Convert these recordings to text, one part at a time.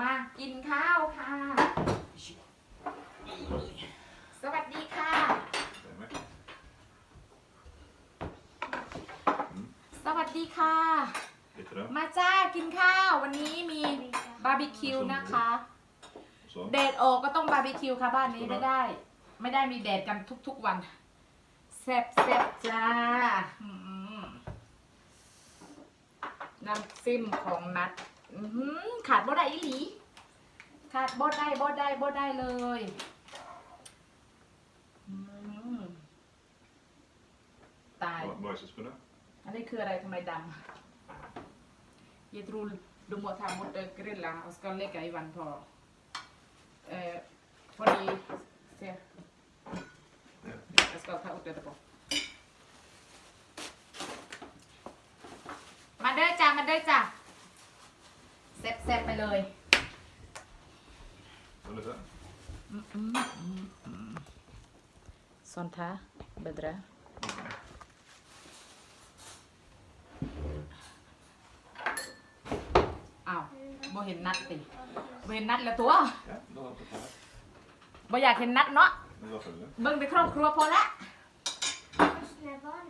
มากินข้าวค่ะ สวัสดีค่ะ Stämmer. สวัสดีค่ะ Lite då. มาจ้ากินข้าววันนี้มีบาร์บีคิวนะคะ Och så. แดดออกก็ต้องบาร์บีคิวค่ะบ้านนี้ไม่ได้ ไม่ได้มีแดดกันทุกๆวันแซ่บแซ่บจ้าอืมน้ำจิ้มของนัด อื้อหือขาดบ่ได้อีหลี ขาดบ่ได้บ่ได้บ่ได้เลยอืมตาย Vad vad är det som spelar? อันนี้คืออะไรทำไมดำ Jag tror du må ta bort det grilla och ska lägga i vatten på. Eh, fordi, se. Jag ska ta upp det på. มาเด้อจ้ามาเด้อจ้า เซฟๆไปเลย Vad är det? ซอนท้าเบดระอ้าวบ่เห็นนัดติบ่เห็นนัดแล้วตัว Ja, då har jag fått här. บ่อยากเห็นนัดเนาะ Men vad följer? เบิ่งในครอบครัวพอละ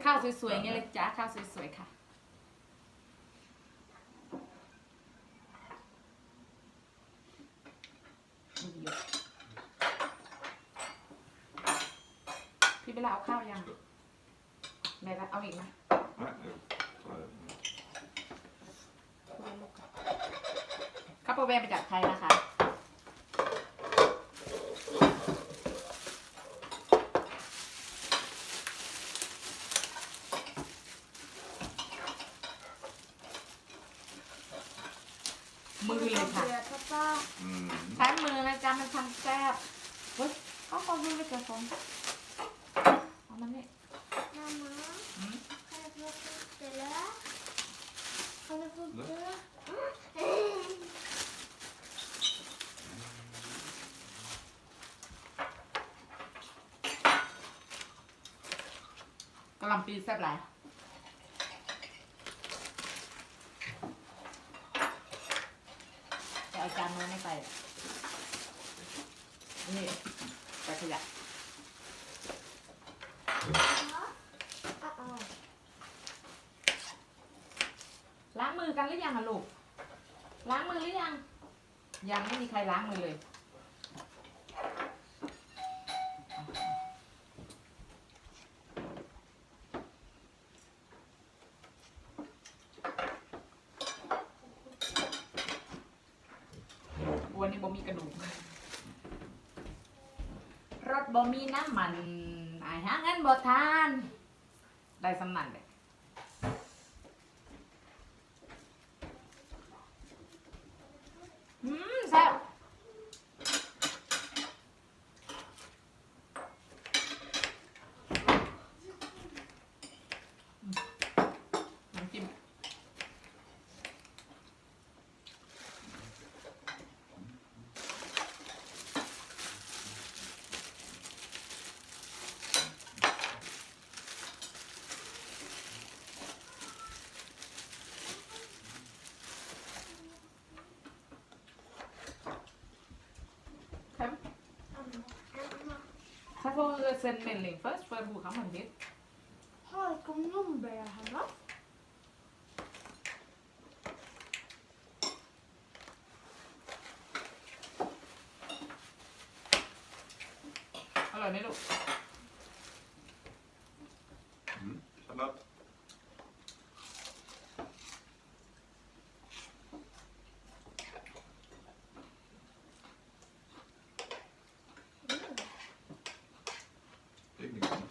ข้าวสวยๆอย่างเงี้ยเลยจ้าข้าวสวยๆค่ะ พี่เบลาเอาข้าวยัง ไหนละเอาอีกนะ Nej, jag tar det. ข้าวโปรแวร์ไปจากไทยนะคะ มือเลยค่ะ pappa. Mm. ใช้มือนะจ๊ะมันทำแซ่บเฮ้ยเขาขอดูเลยกระฟองเอามันนี่ Mamma, อืม kan jag få fotra? Kan jag fotra? กะหล่ำ ปีแซ่บหลายจะเอาจานโน้นไม่ไปอะนี่ไปขยะ Uh-uh. ล้างมือกันหรือยังอะลูก ล้างมือหรือยัง ยังไม่มีใครล้างมือเลย วันนี้บ่มี กระดูกรถบ่มีน้ำมันไอ้หาเงินบ่ทาน ได้สำนันเลย อืมแซ่บอืมน้ำจิ้มเค็ม Mamma. Jag får send melding först för hur kan man det? Har kom nummer hemma? Hallå, ni då? Mm. Sallad. Det är inget.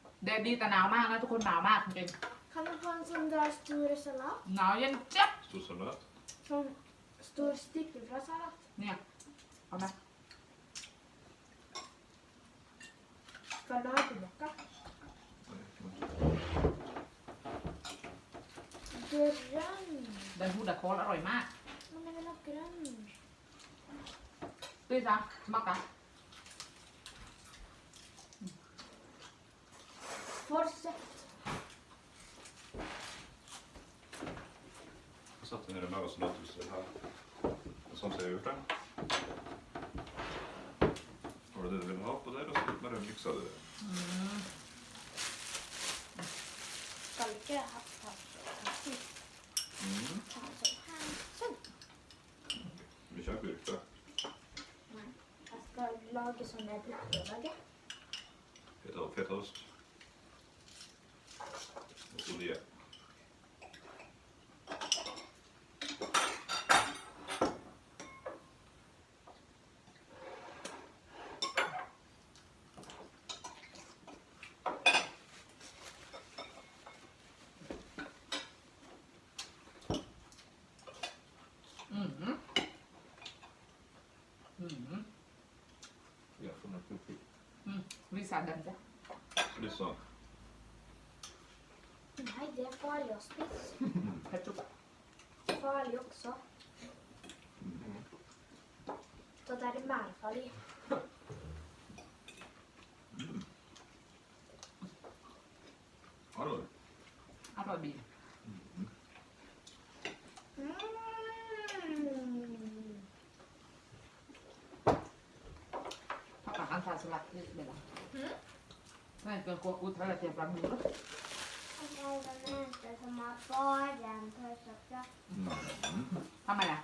เดดดีแต่หนาวมากนะทุกคนหนาวมากจริง Kan du få en sån där stor sallad? ๆหนาวเย็นเจ๊บ Stor sallad. Sån stor stickefrasallad? เนี่ยเอาไหม Ska du ha tillbaka? Nej, kan man inte. Grön. เดินพูดแต่โคลอร่อยมาก Men jag vill ha grön. ตุ้ยจ้ะมากะ Satt sette ned med oss nøttelse her, sånn som jeg har gjort det. Var det det du ville ha på der, og så bare miksa du det? Mm. Skal ikke ha sånn? Mm. Sånn. sånn. Du kjøper burk, da? Nei. Jeg skal lage sånn jeg bruker å lage. Fetaost. Fetaost. Og så. Mm. Visa den där. Lyssna. Nej, det är farlig att spis. Ketchup. Farlig också. Mm. Så där är mer farlig. Hallå. อร่อยดี Mm. ถ้ากับอันทาสลัดนี่เป็นไร Mm. นั่นเป็นกัวอุทระเทียมปลาหมูหรอ Och den är inte som har faren för socker. Mm. ทำไมอะ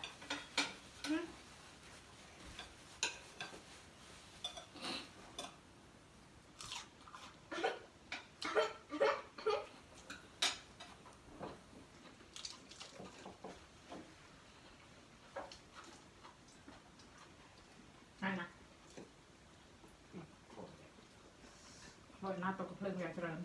นั่นนะ โรยหน้าตกกระเพลิงอย่างเจริญ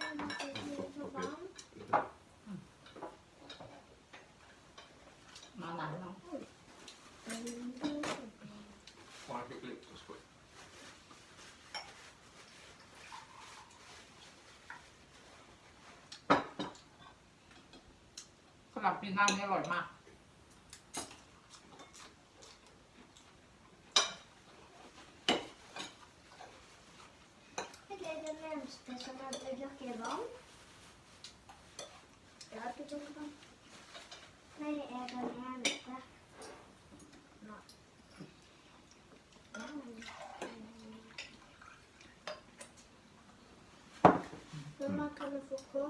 Kan man se det så varmt? มาหนังเนาะ Mm. Fan, jag fick lite skoj. สลับปีน้ำนี่อร่อยมาก Det är det närmaste som jag vill dricka varmt. Jag har inte druckit varmt. Nej, det är det närmaste. Ja. Men man kan få på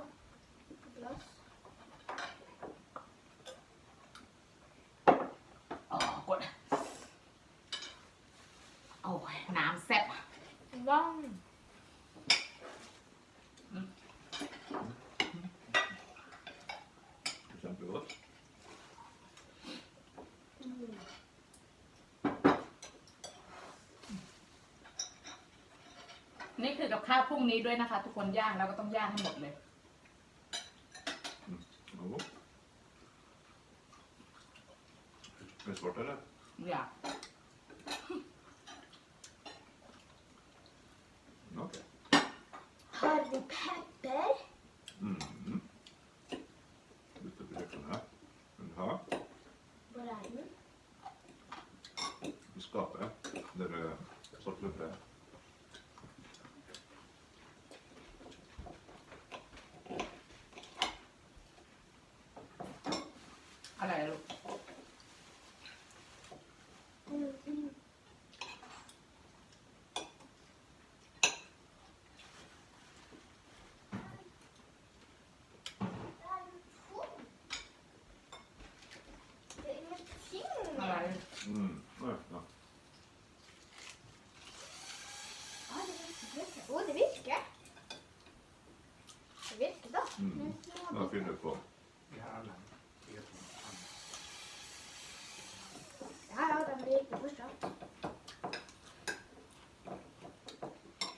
glas. อ๋อกดโอ้ยน้ำแซ่บ Varm. Kämpegott. Mm. นี่คือกับข้าวพรุ่งนี้ด้วยนะคะ ทุกคนย่างแล้วก็ต้องย่างให้หมดเลย Ja. Är det svårt eller? อย่า Okej. Har vi pepper? Mm. Lite på köken här. Vill du ha? Var är den? I skapet. Där det står uppe. อะไรลูก Mm, mm. Det är ingenting. อะไร Mm. Nej, ja. Ja, det virkar. Åh, det virkar. Det virkar då. Mm. Nu Jag ska fyller på. Ja, ja, den blir riktigt första.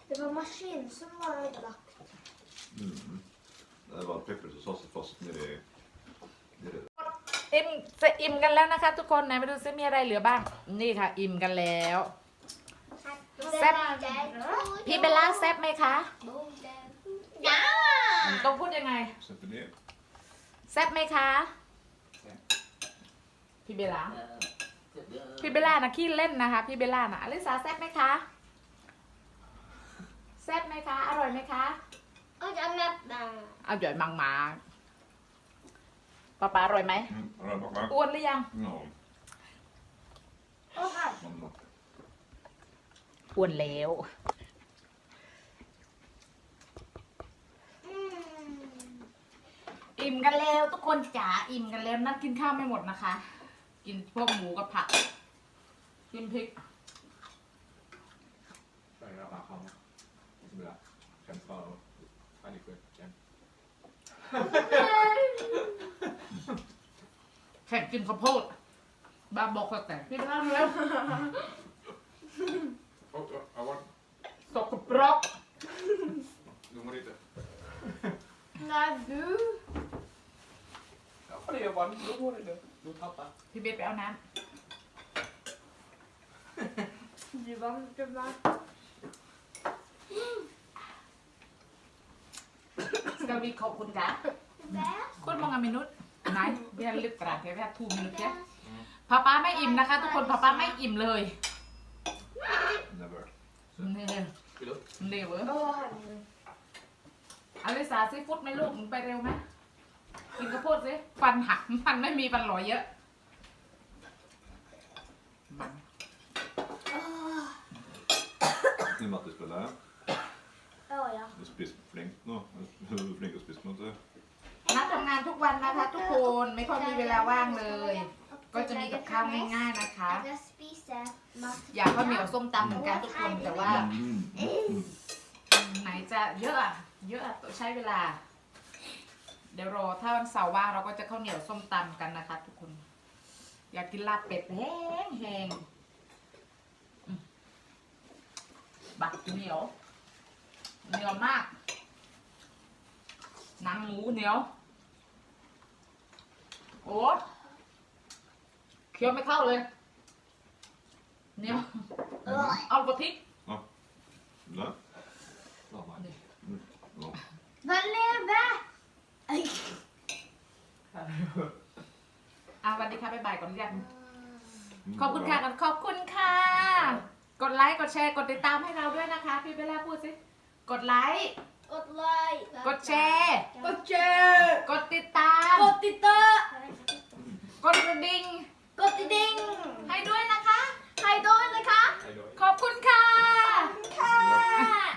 Det Det var maskin som var ödelagt. Mm. Det var peppers som satt sig fast nere i... Nere där. อิ่มจะอิ่มกันแล้วนะคะ ทุกคนไหนมาดูซิมีอะไรเหลือบ้าง นี่ค่ะ อิ่มกันแล้ว Sätt. พี่เบลล่าแซ่บไหมคะ Ja! ต้องพูดยังไง Sätter ner. แซ่บไหมคะ พี่เบลล่าพี่เบลล่านะขี้เล่นนะคะ พี่เบลล่านะอลิสาแซ่บไหมคะ แซ่บไหมคะ อร่อยไหมคะ Och jag mätte. อร่อยมากมากๆป๊าป๊าอร่อยไหม Mm. Har du bakat? อ้วนหรือยัง Ja. Och här. Mm. อ้วนแล้ว อิ่มกันแล้วทุกคนจ๋าอิ่มกันแล้วนัดกินข้าวไม่หมดนะคะ กินพวกหมูกับผัก กินพริก Färgerna av hammar. Och så blir det känsla av människor igen. แข่งกินข้าวโพดบ้าบอกก็แต่พี่เบลล่าแล้ว Och, och, jag var... สกปรก Du mår lite. Nej, du. Ja, det gör man. Då går det nu. Då tappar. พี่เบสไปเอาน้ Du var inte bra. ำสกาวีขอบคุณค่ะคุณมองอามินุษนายเบียร์ลึกกระดาษแค่ทูมินุษเนี่ยป้าป้าไม่อิ่มนะคะ ทุกคนป้าป้าไม่อิ่มเลย Never. เนี่ย Vill du? เดี๋ยวเว้ย Åh, herregud. อลิสาซีฟุตไหมลูกมึงไปเร็วไหม กินข้าวโพดสิฟันหักมันไม่มีฟันหลอยเยอะ มัน Åh. I och med att du spelar. Åh, ja. Du spiser flink nå. Du er flink til å spise mat. นัดทำงานทุกวันนะคะ ทุกคนไม่ค่อยมีเวลาว่างเลย ก็จะมีกับข้าวง่ายๆนะคะ Att jag spiser mat. อยากข้าวเหนียวส้มตำเหมือนกันทุกคนแต่ว่า Mm. ไหนจะเยอะอะเยอะอะต้องใช้เวลา เดี๋ยวรอถ้าวันเสาร์ว่างเราก็จะข้าวเหนียวส้มตำกันนะคะ ทุกคน อยากกินลาบเป็ดแห้งแห้งอืมบักเหนียวเหนียวมากหนังหมูเหนียว โอ้เคี้ยวไม่เข้าเลยเหนียวเอากระพริก Där. Ja, man. Mm. Ja. Vad lever? เอาวันนี้ค่ะบ๊ายบายก่อนยังขอบคุณค่ะขอบคุณค่ะ กดไลค์กดแชร์กดติดตามให้เราด้วยนะคะ พี่เบลล่าพูดสิกดไลค์กดไลค์กดแชร์กดแชร์กดติดตามกดติดตามกดกระดิ่งกดกระดิ่งให้ด้วยนะคะให้ด้วยนะคะ ขอบคุณค่ะขอบคุณค่ะ